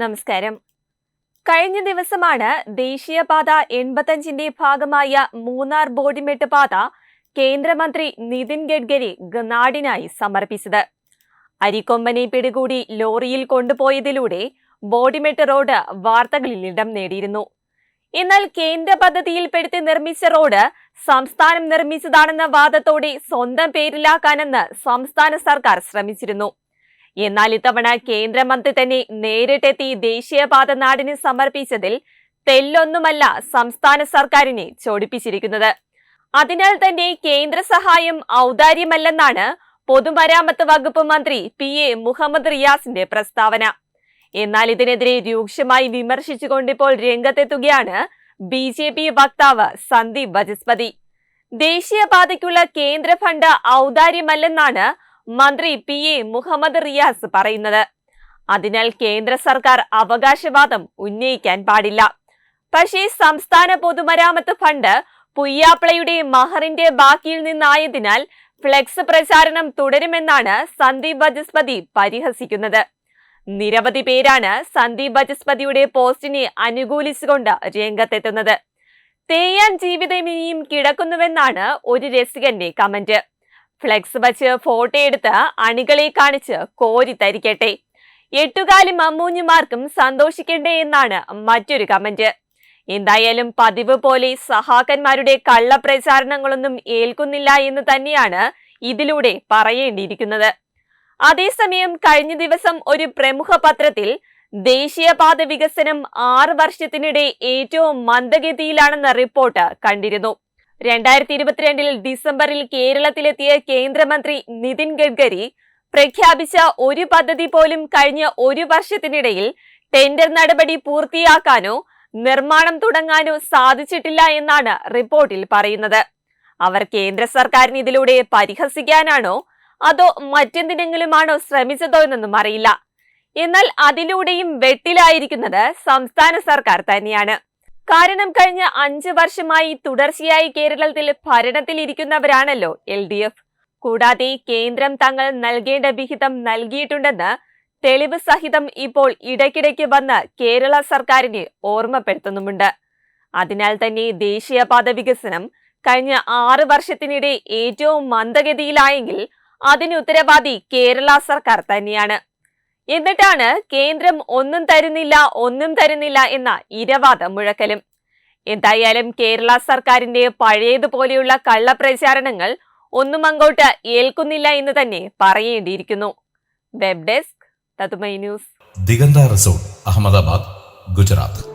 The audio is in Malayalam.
നമസ്കാരം. കഴിഞ്ഞ ദിവസമാണ് ദേശീയപാത എൺപത്തഞ്ചിന്റെ ഭാഗമായ മൂന്നാർ ബോഡിമെട്ട് പാത കേന്ദ്രമന്ത്രി നിതിൻ ഗഡ്കരി നാടിനായി സമർപ്പിച്ചത്. അരിക്കൊമ്പനെ പിടികൂടി ലോറിയിൽ കൊണ്ടുപോയതിലൂടെ ബോഡിമെട്ട് റോഡ് വാർത്തകളിൽ ഇടം നേടിയിരുന്നു. എന്നാൽ കേന്ദ്ര പദ്ധതിയിൽപ്പെടുത്തി നിർമ്മിച്ച റോഡ് സംസ്ഥാനം നിർമ്മിച്ചതാണെന്ന വാദത്തോടെ സ്വന്തം പേരിലാക്കാനെന്ന് സംസ്ഥാന സർക്കാർ ശ്രമിച്ചിരുന്നു. എന്നാൽ ഇത്തവണ കേന്ദ്രമന്ത്രി തന്നെ നേരിട്ടെത്തി ദേശീയപാത നാടിന് സമർപ്പിച്ചതിൽ തെല്ലൊന്നുമല്ല സംസ്ഥാന സർക്കാരിനെ ചോടിപ്പിച്ചിരിക്കുന്നത്. അതിനാൽ തന്നെ കേന്ദ്ര സഹായം ഔദാര്യമല്ലെന്നാണ് പൊതുമരാമത്ത് വകുപ്പ് മന്ത്രി പി എ മുഹമ്മദ് റിയാസിന്റെ പ്രസ്താവന. എന്നാൽ ഇതിനെതിരെ രൂക്ഷമായി വിമർശിച്ചുകൊണ്ടിപ്പോൾ രംഗത്തെത്തുകയാണ് ബി ജെ പി വക്താവ് സന്ദീപ് ബജസ്പതി. ദേശീയപാതയ്ക്കുള്ള കേന്ദ്ര ഫണ്ട് ഔദാര്യമല്ലെന്നാണ് മന്ത്രി പി എ മുഹമ്മദ് റിയാസ് പറയുന്നത്. അതിനാൽ കേന്ദ്ര സർക്കാർ അവകാശവാദം ഉന്നയിക്കാൻ പാടില്ല. പക്ഷേ സംസ്ഥാന പൊതുമരാമത്ത് ഫണ്ട് പുയ്യാപ്ലയുടെ മഹറിന്റെ ബാക്കിയിൽ നിന്നായതിനാൽ ഫ്ലെക്സ് പ്രചാരണം തുടരുമെന്നാണ് സന്ദീപ് ബജസ്പതി പരിഹസിക്കുന്നത്. നിരവധി പേരാണ് സന്ദീപ് ബജസ്പതിയുടെ പോസ്റ്റിനെ അനുകൂലിച്ചുകൊണ്ട് രംഗത്തെത്തുന്നത്. തേയാൻ ജീവിതം ഇനിയും കിടക്കുന്നുവെന്നാണ് ഒരു രസികന്റെ കമന്റ്. ഫ്ലെക്സ് വച്ച് ഫോട്ടോ എടുത്ത് അണികളെ കാണിച്ച് കോരി തരിക്കട്ടെ. എട്ടുകാലി മമ്മൂഞ്ഞുമാർക്കും സന്തോഷിക്കണ്ടേ എന്നാണ് മറ്റൊരു കമന്റ്. എന്തായാലും പതിവ് പോലെ സഹാക്കന്മാരുടെ കള്ളപ്രചാരണങ്ങളൊന്നും ഏൽക്കുന്നില്ല എന്ന് തന്നെയാണ് ഇതിലൂടെ പറയേണ്ടിയിരിക്കുന്നത്. അതേസമയം കഴിഞ്ഞ ദിവസം ഒരു പ്രമുഖ പത്രത്തിൽ ദേശീയപാത വികസനം ആറ് വർഷത്തിനിടെ ഏറ്റവും മന്ദഗതിയിലാണെന്ന റിപ്പോർട്ട് കണ്ടിരുന്നു. രണ്ടായിരത്തി ഇരുപത്തിരണ്ടിൽ ഡിസംബറിൽ കേരളത്തിലെത്തിയ കേന്ദ്രമന്ത്രി നിതിൻ ഗഡ്കരി പ്രഖ്യാപിച്ച ഒരു പദ്ധതി പോലും കഴിഞ്ഞ ഒരു വർഷത്തിനിടയിൽ ടെൻഡർ നടപടി പൂർത്തിയാക്കാനോ നിർമ്മാണം തുടങ്ങാനോ സാധിച്ചിട്ടില്ല എന്നാണ് റിപ്പോർട്ടിൽ പറയുന്നത്. അവർ കേന്ദ്ര സർക്കാരിന് ഇതിലൂടെ പരിഹസിക്കാനാണോ അതോ മറ്റെന്തിനെങ്കിലുമാണോ ശ്രമിച്ചതോ എന്നൊന്നും അറിയില്ല. എന്നാൽ അതിലൂടെയും വെട്ടിലായിരിക്കുന്നത് സംസ്ഥാന സർക്കാർ തന്നെയാണ്. കാരണം കഴിഞ്ഞ അഞ്ച് വർഷമായി തുടർച്ചയായി കേരളത്തിൽ ഭരണത്തിൽ ഇരിക്കുന്നവരാണല്ലോ എൽ ഡി എഫ്. കൂടാതെ കേന്ദ്രം തങ്ങൾ നൽകേണ്ട വിഹിതം നൽകിയിട്ടുണ്ടെന്ന് തെളിവ് സഹിതം ഇപ്പോൾ ഇടയ്ക്കിടയ്ക്ക് വന്ന് കേരള സർക്കാരിനെ ഓർമ്മപ്പെടുത്തുന്നുമുണ്ട്. അതിനാൽ തന്നെ ദേശീയപാത വികസനം കഴിഞ്ഞ ആറ് വർഷത്തിനിടെ ഏറ്റവും മന്ദഗതിയിലായെങ്കിൽ അതിന് ഉത്തരവാദി കേരള സർക്കാർ തന്നെയാണ്. എന്നിട്ടാണ് കേന്ദ്രം ഒന്നും തരുന്നില്ല ഒന്നും തരുന്നില്ല എന്ന ഇരവാദം മുഴക്കലും. എന്തായാലും കേരള സർക്കാരിന്റെ പഴയതുപോലെയുള്ള കള്ളപ്രചാരണങ്ങൾ ഒന്നും അങ്ങോട്ട് ഏൽക്കുന്നില്ല എന്ന് തന്നെ പറയേണ്ടിയിരിക്കുന്നു. Web desk news. Diganta resort Ahmedabad Gujarat.